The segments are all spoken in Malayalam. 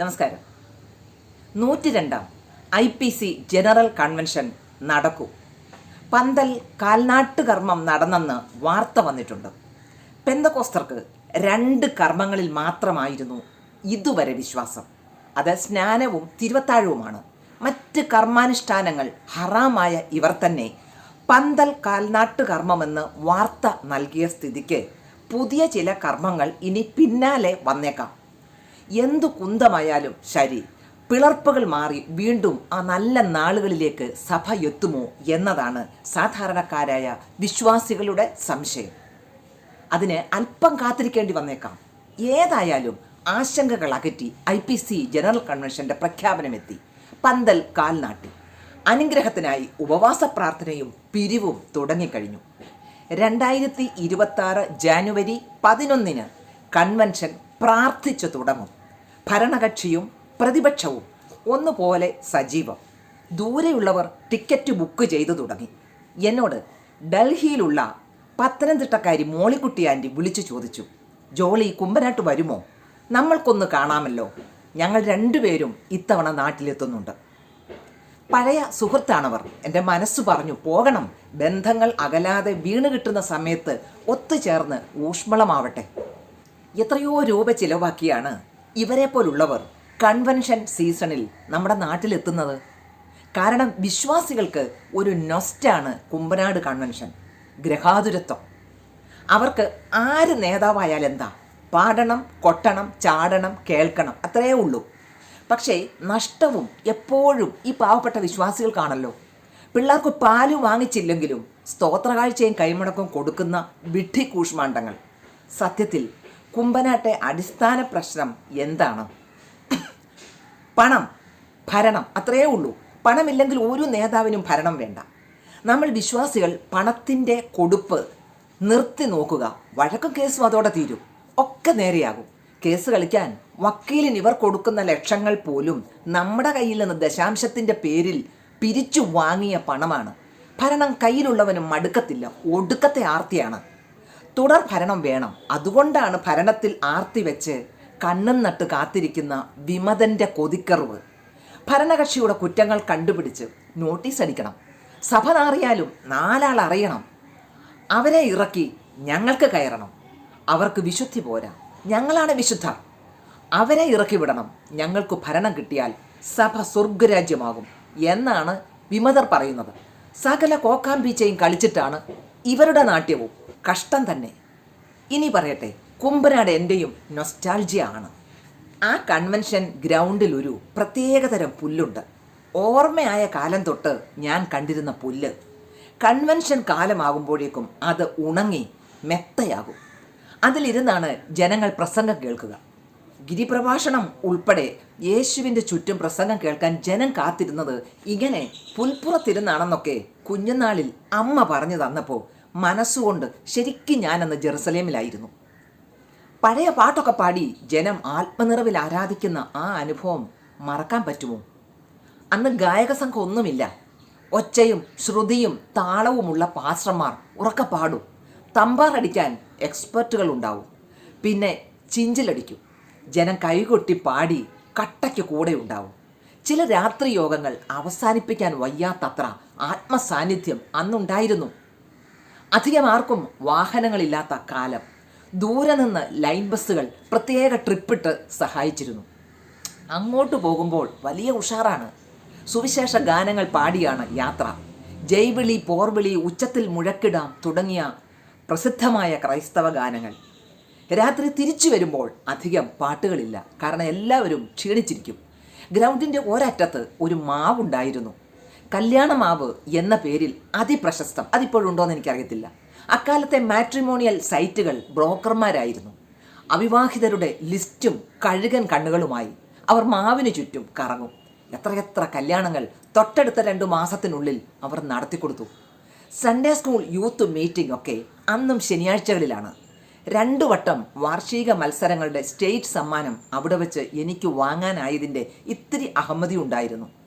നമസ്കാരം. നൂറ്റി രണ്ടാം I P C general convention നടക്കൂ. പന്തൽ കാൽനാട്ട് കർമ്മം നടന്നെന്ന് വാർത്ത വന്നിട്ടുണ്ട്. പെന്തകോസ്തർക്ക് രണ്ട് കർമ്മങ്ങളിൽ മാത്രമായിരുന്നു ഇതുവരെ വിശ്വാസം. അത് സ്നാനവും തിരുവത്താഴവുമാണ്. മറ്റ് കർമാനുഷ്ഠാനങ്ങൾ ഹറാമായ ഇവർ തന്നെ പന്തൽ കാൽനാട്ട് കർമ്മമെന്ന് വാർത്ത നൽകിയ സ്ഥിതിക്ക് പുതിയ ചില കർമ്മങ്ങൾ ഇനി പിന്നാലെ വന്നേക്കാം. എന്തു കുന്തമായാലും ശരി. പിളർപ്പുകൾ മാറി വീണ്ടും ആ നല്ല നാളുകളിലേക്ക് സഭ എത്തുമോ എന്നതാണ് സാധാരണക്കാരായ വിശ്വാസികളുടെ സംശയം. അതിന് അല്പം കാത്തിരിക്കേണ്ടി വന്നേക്കാം. ഏതായാലും ആശങ്കകൾ അകറ്റി ഐ പി സി ജനറൽ കൺവെൻഷന്റെ പ്രഖ്യാപനമെത്തി. പന്തൽ കാൽനാട്ടി അനുഗ്രഹത്തിനായി ഉപവാസ പ്രാർത്ഥനയും പിരിവും തുടങ്ങിക്കഴിഞ്ഞു. രണ്ടായിരത്തി ഇരുപത്തി ജാനുവരി പതിനൊന്നിന് കൺവെൻഷൻ പ്രാർത്ഥിച്ചു തുടങ്ങും. ഭരണകക്ഷിയും പ്രതിപക്ഷവും ഒന്നുപോലെ സജീവം. ദൂരെയുള്ളവർ ടിക്കറ്റ് ബുക്ക് ചെയ്തു തുടങ്ങി. എന്നോട് ഡൽഹിയിലുള്ള പത്തനംതിട്ടക്കാരി മോളിക്കുട്ടി ആന്റി വിളിച്ചു ചോദിച്ചു ജോളി കുമ്പനാട്ട് വരുമോ? നമ്മൾക്കൊന്ന് കാണാമല്ലോ. ഞങ്ങൾ രണ്ടുപേരും ഇത്തവണ നാട്ടിലെത്തുന്നുണ്ട്. പഴയ സുഹൃത്താണവർ എന്റെ മനസ്സ് പറഞ്ഞു പോകണം. ബന്ധങ്ങൾ അകലാതെ വീണ് കിട്ടുന്ന സമയത്ത് ഒത്തുചേർന്ന് ഊഷ്മളമാവട്ടെ. എത്രയോ രൂപ ചിലവാക്കിയാണ് ഇവരെ പോലുള്ളവർ കൺവെൻഷൻ സീസണിൽ നമ്മുടെ നാട്ടിലെത്തുന്നത്? കാരണം വിശ്വാസികൾക്ക് ഒരു നൊസ്റ്റാണ് കുമ്പനാട് കൺവെൻഷൻ ഗ്രഹാതുരത്വം. അവർക്ക് ആര് നേതാവായാൽ എന്താ? പാടണം കൊട്ടണം ചാടണം കേൾക്കണം അത്രയേ ഉള്ളൂ. പക്ഷേ നഷ്ടവും എപ്പോഴും ഈ പാവപ്പെട്ട വിശ്വാസികൾക്കാണല്ലോ. പിള്ളേർക്ക് പാൽ വാങ്ങിച്ചില്ലെങ്കിലും സ്തോത്രകാഴ്ചയും കൈമുടക്കും കൊടുക്കുന്ന വിഡ്ഢി കൂഷ്മാണ്ഡങ്ങൾ സത്യത്തിൽ കുമ്പനാട്ടെ അടിസ്ഥാന പ്രശ്നം എന്താണ്? പണം ഭരണം അത്രയേ ഉള്ളൂ. പണമില്ലെങ്കിൽ ഒരു നേതാവിനും ഭരണം വേണ്ട. നമ്മൾ വിശ്വാസികൾ പണത്തിന്റെ കൊടുപ്പ് നിർത്തി നോക്കുക. വഴക്കും കേസും അതോടെ തീരും. ഒക്കെ നേരെയാകും. കേസ് കളിക്കാൻ വക്കീലിന് ഇവർ കൊടുക്കുന്ന ലക്ഷങ്ങൾ പോലും നമ്മുടെ കയ്യിൽ നിന്ന് ദശാംശത്തിന്റെ പേരിൽ പിരിച്ചു വാങ്ങിയ പണമാണ്. ഭരണം കയ്യിലുള്ളവനും മടുക്കത്തില്ല. ഒടുക്കത്തെ ആർത്തിയാണ്. തുടർ ഭരണം വേണം. അതുകൊണ്ടാണ് ഭരണത്തിൽ ആർത്തി വെച്ച് കണ്ണും നട്ട് കാത്തിരിക്കുന്ന വിമതന്റെ കൊതിക്കറിവ്. ഭരണകക്ഷിയുടെ കുറ്റങ്ങൾ കണ്ടുപിടിച്ച് നോട്ടീസ് അടിക്കണം. സഭ നാറിയാലും നാലാൾ അറിയണം. അവരെ ഇറക്കി ഞങ്ങൾക്ക് കയറണം. അവർക്ക് വിശുദ്ധി പോരാ. ഞങ്ങളാണ് വിശുദ്ധ. അവരെ ഇറക്കി വിടണം. ഞങ്ങൾക്ക് ഭരണം കിട്ടിയാൽ സഭ സ്വർഗരാജ്യമാകും എന്നാണ് വിമതർ പറയുന്നത്. സകല കോക്കാമ്പീച്ചയും കളിച്ചിട്ടാണ് ഇവരുടെ നാട്യവും. കഷ്ടം തന്നെ. ഇനി പറയട്ടെ കുമ്പനാട് എന്റെയും നൊസ്റ്റാൾജിയ ആണ്. ആ കൺവെൻഷൻ ഗ്രൗണ്ടിൽ ഒരു പ്രത്യേകതരം പുല്ലുണ്ട്. ഓർമ്മയായ കാലം തൊട്ട് ഞാൻ കണ്ടിരുന്ന പുല്ല്. കൺവെൻഷൻ കാലമാകുമ്പോഴേക്കും അത് ഉണങ്ങി മെത്തയാകും. അതിലിരുന്നാണ് ജനങ്ങൾ പ്രസംഗം കേൾക്കുക. ഗിരിപ്രഭാഷണം ഉൾപ്പെടെ യേശുവിന്റെ ചുറ്റും പ്രസംഗം കേൾക്കാൻ ജനം കാത്തിരുന്നത് ഇങ്ങനെ പുൽപ്പുറത്തിരുന്നാണെന്നൊക്കെ കുഞ്ഞുനാളിൽ അമ്മ പറഞ്ഞു തന്നപ്പോൾ മനസ്സുകൊണ്ട് ശരിക്കും ഞാനന്ന് ജെറുസലേമിലായിരുന്നു. പഴയ പാട്ടൊക്കെ പാടി ജനം ആത്മനിറവിൽ ആരാധിക്കുന്ന ആ അനുഭവം മറക്കാൻ പറ്റുമോ? അന്ന് ഗായക സംഘം ഒന്നുമില്ല. ഒച്ചയും ശ്രുതിയും താളവുമുള്ള പാസ്റ്റർമാർ ഉറക്ക പാടും. തമ്പാറടിക്കാൻ എക്സ്പെർട്ടുകൾ ഉണ്ടാവും. പിന്നെ ചിഞ്ചിലടിക്കും. ജനം കൈകൊട്ടി പാടി കട്ടയ്ക്ക് കൂടെ ഉണ്ടാവും. ചില രാത്രി യോഗങ്ങൾ അവസാനിപ്പിക്കാൻ വയ്യാത്തത്ര ആത്മസാന്നിധ്യം അന്നുണ്ടായിരുന്നു. അധികം ആർക്കും വാഹനങ്ങളില്ലാത്ത കാലം. ദൂരെ നിന്ന് ലൈൻ ബസ്സുകൾ പ്രത്യേക ട്രിപ്പിട്ട് സഹായിച്ചിരുന്നു. അങ്ങോട്ട് പോകുമ്പോൾ വലിയ ഉഷാറാണ്. സുവിശേഷ ഗാനങ്ങൾ പാടിയാണ് യാത്ര. ജൈവിളി പോർവിളി ഉച്ചത്തിൽ മുഴക്കിടാം തുടങ്ങിയ പ്രസിദ്ധമായ ക്രൈസ്തവ ഗാനങ്ങൾ. രാത്രി തിരിച്ചു വരുമ്പോൾ അധികം പാട്ടുകളില്ല. കാരണം എല്ലാവരും ക്ഷീണിച്ചിരിക്കും. ഗ്രൗണ്ടിന്റെ ഒരറ്റത്ത് ഒരു മാവുണ്ടായിരുന്നു. കല്യാണ മാവ് എന്ന പേരിൽ അതിപ്രശസ്തം. അതിപ്പോഴുണ്ടോയെന്ന് എനിക്കറിയത്തില്ല. അക്കാലത്തെ മാട്രിമോണിയൽ സൈറ്റുകൾ ബ്രോക്കർമാരായിരുന്നു. അവിവാഹിതരുടെ ലിസ്റ്റും കഴുകൻ കണ്ണുകളുമായി അവർ മാവിന് ചുറ്റും കറങ്ങും. എത്രയെത്ര കല്യാണങ്ങൾ തൊട്ടടുത്ത രണ്ടു മാസത്തിനുള്ളിൽ അവർ നടത്തിക്കൊടുത്തു. സൺഡേ സ്കൂൾ യൂത്ത് മീറ്റിംഗ് ഒക്കെ അന്നും ശനിയാഴ്ചകളിലാണ്. രണ്ടു വട്ടം വാർഷിക മത്സരങ്ങളുടെ സ്റ്റേറ്റ് സമ്മാനം അവിടെ വെച്ച് എനിക്ക് വാങ്ങാനായതിന്റെ ഇത്തിരി അഹമ്മതി ഉണ്ടായിരുന്നു.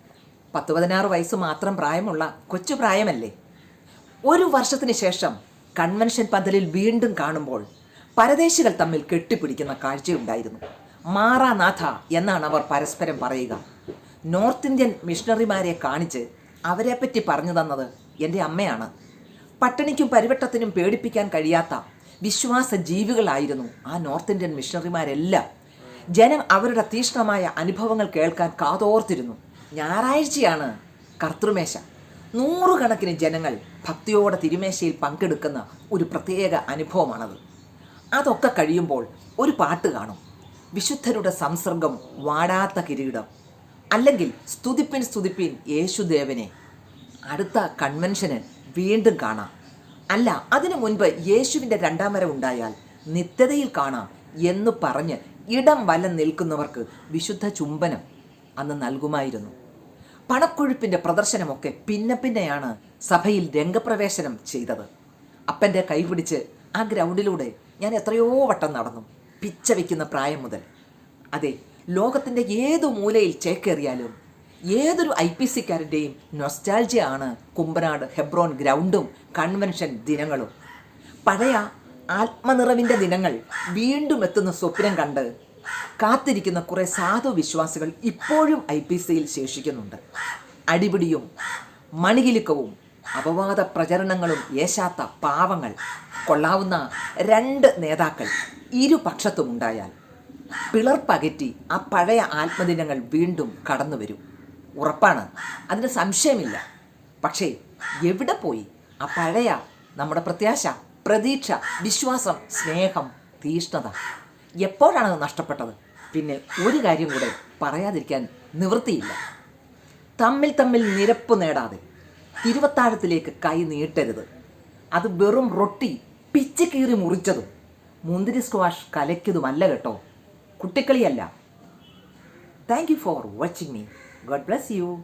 പത്ത് പതിനാറ് വയസ്സ് മാത്രം പ്രായമുള്ള കൊച്ചു പ്രായമല്ലേ? ഒരു വർഷത്തിന് ശേഷം കൺവെൻഷൻ പന്തലിൽ വീണ്ടും കാണുമ്പോൾ പരദേശികൾ തമ്മിൽ കെട്ടിപ്പിടിക്കുന്ന കാഴ്ചയുണ്ടായിരുന്നു. മാറാനാഥ എന്നാണ് അവർ പരസ്പരം പറയുക. നോർത്ത് ഇന്ത്യൻ മിഷണറിമാരെ കാണിച്ച് അവരെപ്പറ്റി പറഞ്ഞു തന്നത് എന്റെ അമ്മയാണ്. പട്ടിണിക്കും പരിവട്ടത്തിനും പേടിപ്പിക്കാൻ കഴിയാത്ത വിശ്വാസ ജീവികളായിരുന്നു ആ നോർത്ത് ഇന്ത്യൻ മിഷണറിമാരെല്ലാം. ജനം അവരുടെ തീഷ്ണമായ അനുഭവങ്ങൾ കേൾക്കാൻ കാതോർത്തിരുന്നു. ഞായറാഴ്ചയാണ് കർത്തൃമേശ. നൂറുകണക്കിന് ജനങ്ങൾ ഭക്തിയോടെ തിരുമേശയിൽ പങ്കെടുക്കുന്ന ഒരു പ്രത്യേക അനുഭവമാണത്. അതൊക്കെ കഴിയുമ്പോൾ ഒരു പാട്ട് കാണും. വിശുദ്ധരുടെ സംസർഗം വാടാത്ത കിരീടം. അല്ലെങ്കിൽ സ്തുതിപ്പിൻ സ്തുതിപ്പിൻ യേശുദേവനെ. അടുത്ത കൺവെൻഷന് വീണ്ടും കാണാം. അല്ല അതിനു മുൻപ് യേശുവിന്റെ രണ്ടാം ഉണ്ടായാൽ നിത്യതയിൽ കാണാം എന്ന് പറഞ്ഞ് ഇടം വലം നിൽക്കുന്നവർക്ക് വിശുദ്ധ ചുംബനം അന്ന് നൽകുമായിരുന്നു. പണക്കൊഴുപ്പിന്റെ പ്രദർശനമൊക്കെ പിന്നെ പിന്നെയാണ് സഭയിൽ രംഗപ്രവേശനം ചെയ്തത്. അപ്പന്റെ കൈപിടിച്ച് ആ ഗ്രൗണ്ടിലൂടെ ഞാൻ എത്രയോ വട്ടം നടന്നു പിച്ച വയ്ക്കുന്ന പ്രായം മുതൽ. അതെ ലോകത്തിന്റെ ഏതു മൂലയിൽ ചേക്കേറിയാലും ഏതൊരു ഐ പി സിക്കാരന്റെയും നൊസ്റ്റാൾജിയാണ് കുമ്പനാട് ഹെബ്രോൺ ഗ്രൗണ്ടും കൺവെൻഷൻ ദിനങ്ങളും. പഴയ ആത്മനിറവിന്റെ ദിനങ്ങൾ വീണ്ടും എത്തുന്ന സ്വപ്നം കണ്ട് കാത്തിരിക്കുന്ന കുറേ സാധു വിശ്വാസികൾ ഇപ്പോഴും ഐ പി സിയിൽ ശേഷിക്കുന്നുണ്ട്. അടിപിടിയും മണികിലുക്കവും അപവാദ പ്രചരണങ്ങളും ഏശാത്ത പാവങ്ങൾ കൊള്ളാവുന്ന രണ്ട് നേതാക്കൾ ഇരുപക്ഷത്തും ഉണ്ടായാൽ പിളർപ്പകറ്റി ആ പഴയ ആത്മദിനങ്ങൾ വീണ്ടും കടന്നു വരും. ഉറപ്പാണ്. അതിന് സംശയമില്ല. പക്ഷേ എവിടെ പോയി ആ പഴയ നമ്മുടെ പ്രത്യാശ പ്രതീക്ഷ വിശ്വാസം സ്നേഹം തീഷ്ണത? എപ്പോഴാണ് അത് നഷ്ടപ്പെട്ടത്? പിന്നെ ഒരു കാര്യം കൂടെ പറയാതിരിക്കാൻ നിവൃത്തിയില്ല. തമ്മിൽ തമ്മിൽ നിരപ്പ് നേടാതെ തിരുവത്താഴത്തിലേക്ക് കൈ നീട്ടരുത്. അത് വെറും റൊട്ടി പിച്ച് കീറി മുറിച്ചതും മുന്തിരി സ്ക്വാഷ് കലയ്ക്കതുമല്ല കേട്ടോ. കുട്ടിക്കളിയല്ല. Thank you for watching me God bless you